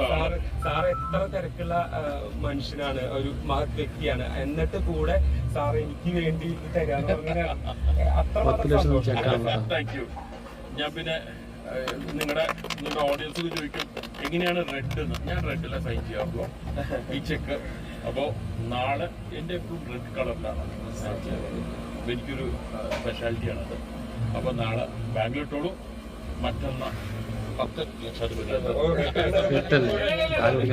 Sir sir എത്ര തിരക്കുള്ള മനുഷ്യനാണ് ഒരു മഹത് വ്യക്തിയാണ്. എന്നിട്ട് കൂടെ സാർ എനിക്ക് വേണ്ടി ഇത് ലക്ഷം ചെക്കാണ് താങ്ക് യു ഞാൻ പിന്നെ നിങ്ങളുടെ നിങ്ങളുടെ ഓഡിയൻസ് ചോദിക്കും എങ്ങനെയാണ് റെഡ് എന്ന് ഞാൻ റെഡിലെ സൈൻ ചെയ്യാറുള്ളൂ ഈ ചെക്ക് അപ്പോൾ നാളെ എന്റെ എപ്പോഴും റെഡ് കളറിലാണ് സൈൻ ചെയ്യാറുള്ളത് അപ്പൊ എനിക്കൊരു സ്പെഷ്യാലിറ്റിയാണത് അപ്പോൾ നാളെ ബാങ്കിലിട്ടോളൂ മറ്റന്നാൾ 일단은 나는 그냥